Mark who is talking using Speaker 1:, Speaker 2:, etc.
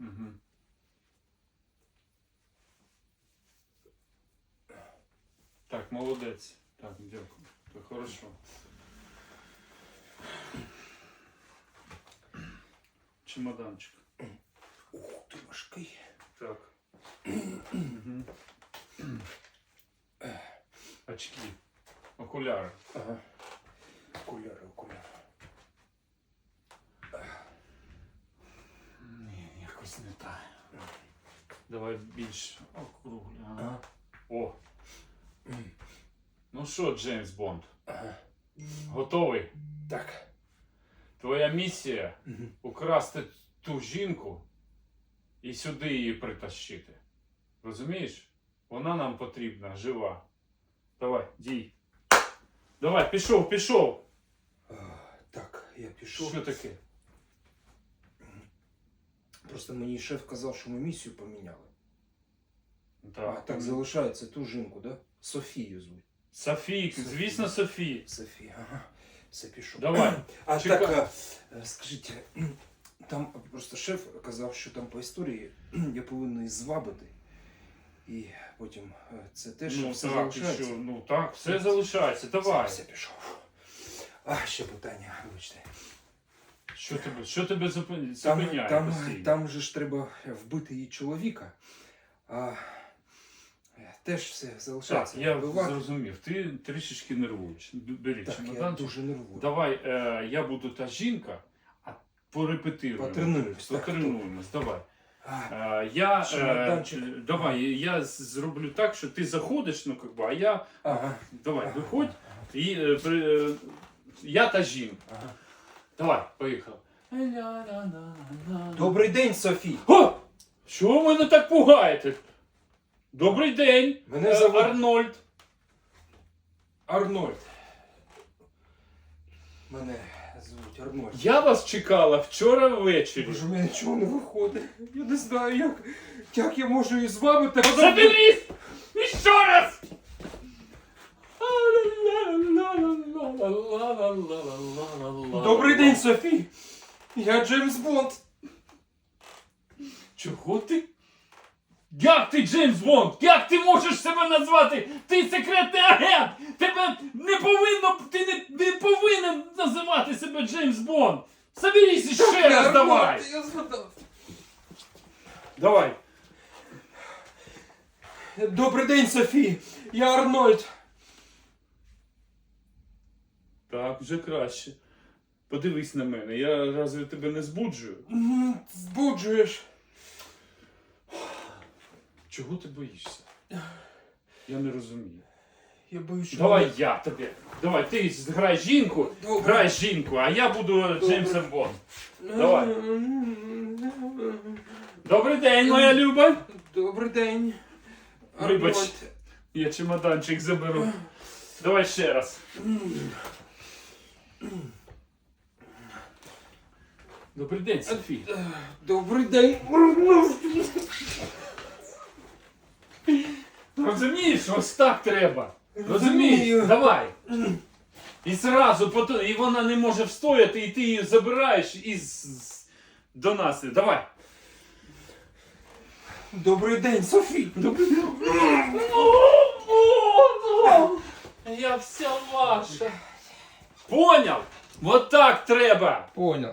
Speaker 1: Угу. Так, молодець. Так, дякую. То хорошо. Чемоданчик.
Speaker 2: Ух, ти важкий.
Speaker 1: Так. Очки. Окуляри.
Speaker 2: Ага. Окуляри, окуляри.
Speaker 1: Якось не так. Давай більш округлі. Ага. О. Ну що, Джеймс Бонд,
Speaker 2: Ага.
Speaker 1: готовий?
Speaker 2: Так.
Speaker 1: Твоя місія украсти ту жінку і сюди її притащити. Розумієш? Вона нам потрібна, жива. Давай, дій. Давай, пішов, пішов.
Speaker 2: А, Так, я пішов.
Speaker 1: Що таке?
Speaker 2: Просто мені шеф казав, що ми місію поміняли.
Speaker 1: Так,
Speaker 2: а так залишається ту жінку, да? Софію звуть.
Speaker 1: Софійк,
Speaker 2: Софія.
Speaker 1: звісно, Софія.
Speaker 2: Софія, ага. Все пішов.
Speaker 1: Давай.
Speaker 2: А
Speaker 1: Чекай.
Speaker 2: так, а, е, скажіть, там просто шеф казав, що там по історії я повинен її звабити. І потім е, це теж
Speaker 1: Ну
Speaker 2: все
Speaker 1: так,
Speaker 2: залишається.
Speaker 1: що? Ну так, все залишається. Давай.
Speaker 2: Все, все пішов. А, ще питання, вибачте.
Speaker 1: Що тебе, що тебе зупиняє,
Speaker 2: Там, там,
Speaker 1: постійно?
Speaker 2: там же ж треба вбити її чоловіка. А е, теж все
Speaker 1: Так,
Speaker 2: залишається.
Speaker 1: я
Speaker 2: Вбивати.
Speaker 1: зрозумів. Ти трішечки нервуєш. Бери
Speaker 2: Так, я дуже нервую.
Speaker 1: Давай, е, я буду та жінка, а порепетируємо.
Speaker 2: Потренуємось, так,
Speaker 1: Потренуємось, давай.
Speaker 2: А,
Speaker 1: Е, я, е, давай, я зроблю так, що ти заходиш, ну как би, а я.
Speaker 2: ага.
Speaker 1: Давай,
Speaker 2: Ага.
Speaker 1: виходь. І е, при, е, я та жінка.
Speaker 2: Ага.
Speaker 1: Давай, поїхали.
Speaker 2: Добрий день, Софі!
Speaker 1: О! Що ви мене так пугаєте? Добрий день,
Speaker 2: Мене
Speaker 1: е,
Speaker 2: зовут-
Speaker 1: Арнольд.
Speaker 2: Арнольд. Мене звуть Арнольд.
Speaker 1: Я вас чекала вчора ввечері.
Speaker 2: Боже, у мене нічого не виходить. Я не знаю, як, як я можу її звабити.
Speaker 1: Заберись! І ще раз!
Speaker 2: Добрий день, Софі! Я Джеймс Бонд.
Speaker 1: Чого ти? Як ти, Джеймс Бонд? Як ти можеш себе назвати? Ти секретний агент! Тебе не повинно, ти не, не повинен називати себе Джеймс Бонд! Соберись ще раз, давай! Давай!
Speaker 2: Добрий день, Софі! Я Арнольд.
Speaker 1: Так, вже краще. Подивись на мене, я разве тебе не збуджую?
Speaker 2: Збуджуєш.
Speaker 1: Чого ти боїшся? Я не розумію.
Speaker 2: Я боюсь, що...
Speaker 1: Давай я тобі. Давай, ти грай жінку,
Speaker 2: Добре.
Speaker 1: грай жінку, а я буду Джеймсом Бонд. Давай. Добрий день, моя Люба.
Speaker 2: Добрий день.
Speaker 1: Вибач.
Speaker 2: Арнольд.
Speaker 1: Я чемоданчик заберу. Давай ще раз. Добрий день, Софі.
Speaker 2: Добрий день.
Speaker 1: Розумієш, ось так треба. Розумієш? Давай. І зразу потім, і вона не може встояти, і ти її забираєш і з- з- до нас. Давай.
Speaker 2: Добрий день, Софі.
Speaker 1: Добрий день. Я вся ваша. Поняв? Вот так треба.
Speaker 2: Понял.